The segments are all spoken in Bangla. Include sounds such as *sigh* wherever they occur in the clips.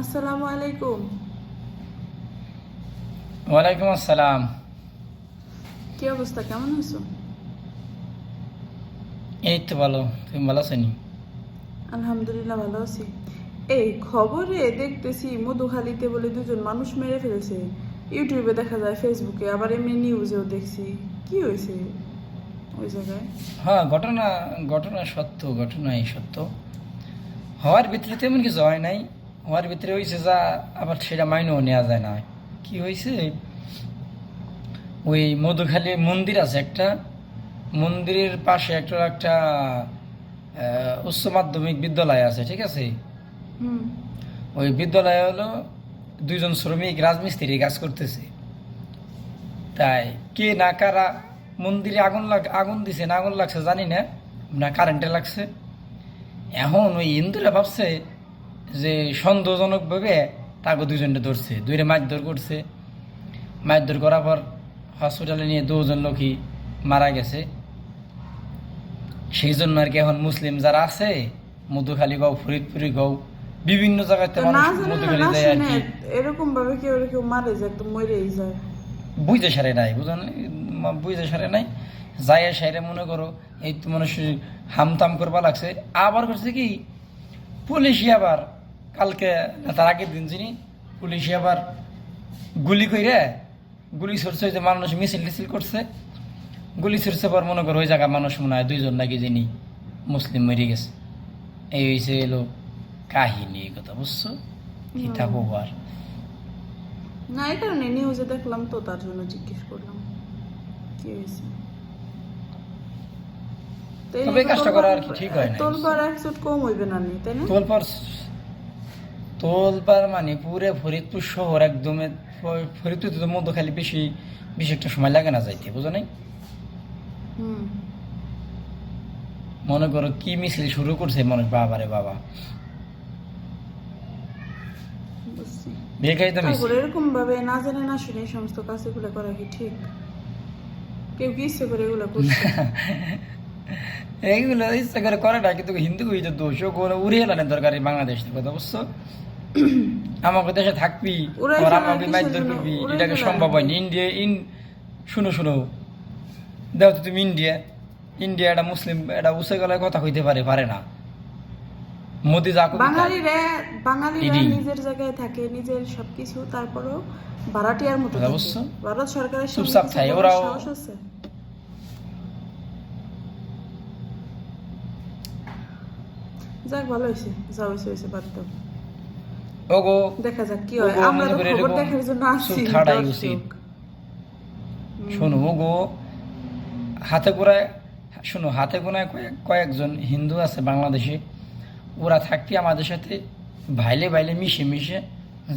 আসসালামু আলাইকুম। ওয়ালাইকুম আসসালাম। কি অবস্থা? কেমন আছো? এই তো ভালো। তুমি ভালো আছো নি? আলহামদুলিল্লাহ ভালো আছি। এই খবরে দেখতেছি মধুখালীতে বলে দুজন মানুষ মেরে ফেলেছে। ইউটিউবে দেখা যায় ফেসবুকে আবার এমনি নিউজেও দেখছি। কি হয়েছে ওই জায়গায়? হ্যাঁ ঘটনা ঘটনা সত্য ঘটনাই সত্য। হওয়ার ভিতরে তেমন কিছু হয় নাই। হওয়ার ভিতরে হয়েছে যা আবার সেটা মাইনেও নেওয়া যায় না। কি হয়েছে ওই মধুখালী মন্দির আছে একটা। মন্দিরের পাশে একটা একটা উচ্চ মাধ্যমিক বিদ্যালয় আছে ঠিক আছে? ওই বিদ্যালয়ে হলো দুইজন শ্রমিক রাজমিস্ত্রি কাজ করতেছে। তাই কে না কারা মন্দিরে আগুন লাগ আগুন দিছে না আগুন লাগছে জানি না না কারেন্টে লাগছে। এখন ওই হিন্দুরা ভাবছে যে সন্দেহজনকভাবে তাকে দুজনটা ধরছে। দুইটা মারধর করছে। মারধর করার পর হসপিটালে নিয়ে দুজন লোকই মারা গেছে। সেই জন্য আর কি এখন মুসলিম যারা আছে মধুখালী গাও ফরিদপুরি গাও বিভিন্ন জায়গাতে মানুষ মধুখালী যায় আর কি। এরকম ভাবে কেউ কেউ মারে যায় একদম মরেই যায়। বুঝতে সারে নাই বুঝলেন? বুঝতে সারে নাই। যাই সাইরে মনে করো এই তো মানুষ হামতাম করবা লাগছে। আবার করছে কি? পুলিশই আবার কালকে তার আগের দিন যিনি পুলিশই আবার গুলি কইরে গুলি ছড়ছে যে মানুষ মিছিল টিছিল করছে। গুলি ছড়ছে পর মনে করো ওই জায়গা মানুষ মনে হয় দুইজন নাকি যিনি মুসলিম মরে গেছে। এই হয়েছে এলো কাহিনী এই কথা বুঝছ? কি থাকব আর না এই কারণে নিউজে দেখলাম তো তার জন্য জিজ্ঞেস করলাম। কি হয়েছে তবে কাজটা করা আর কি ঠিক হয় নাই। তোলবার এক চোট কম হইবে না নি তাই না? তোলপার তোলপার মানে পুরে ফরিদপুর শহর একদমে ফরিদপুর তো মধ্য খালি বেশি বেশি একটা সময় লাগে না যাইতে বুঝো নাই? মনে করো কি মিছিল শুরু করছে মানুষ বাবারে বাবা। বুঝছি। বেকাই তো মিছিল। এরকম ভাবে না জানে না শুনে সমস্ত কাজগুলো করা কি ঠিক? কেউ কি ইচ্ছে করে এগুলো করছে? *laughs* এইগুলো ইচ্ছা করে করে না কিন্তু হিন্দু হইতে দোষ কোনো উড়িয়ে এলানে দরকার বাংলাদেশ থেকে কথা বুঝছ? আমাকে দেশে থাকবি আমাকে কিসের করবি এটাকে সম্ভব হয়নি। ইন্ডিয়া ইন শুনো শুনো। দেখো তো তুমি ইন্ডিয়া ইন্ডিয়া এটা মুসলিম এটা উসে গলায় কথা কইতে পারে পারে না। মোদি যা। বাঙালিরা বাঙালিরা নিজের জায়গায় থাকে নিজের সবকিছু তারপরেও ভাড়াটিয়ার মতো। বুঝছ? ভারত সরকারের সামনে চুপচাপ থাকে, ওরাও- সাহস আছে? যাক ভালো হয়েছে। যা হয়েছে হয়েছে বাদ দাও। ওগো। দেখা যাক কি হয়। আমরা তো খবর দেখার জন্য আসছি। উচিত। শোনো ওগো হাতে গোড়ায় শোনো হাতে গোনায় কয়েক কয়েকজন হিন্দু আছে বাংলাদেশে। ওরা থাকতে আমাদের সাথে ভাইলে ভাইলে মিশে মিশে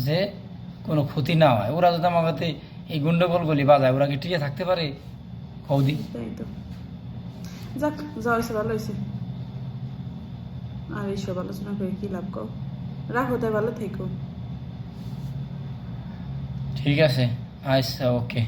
যে কোনো ক্ষতি না হয়। ওরা যদি আমাকে এই গুন্ডগোল গুন্ডগোলগুলি বাজায় ওরা কি টিকে থাকতে পারে? কৌদি যাক যা হয়েছে ভালো হয়েছে। আর এইসব আলোচনা করে কি লাভ কর রাখো তাই ভালো থেকো। ঠিক আছে আচ্ছা ওকে।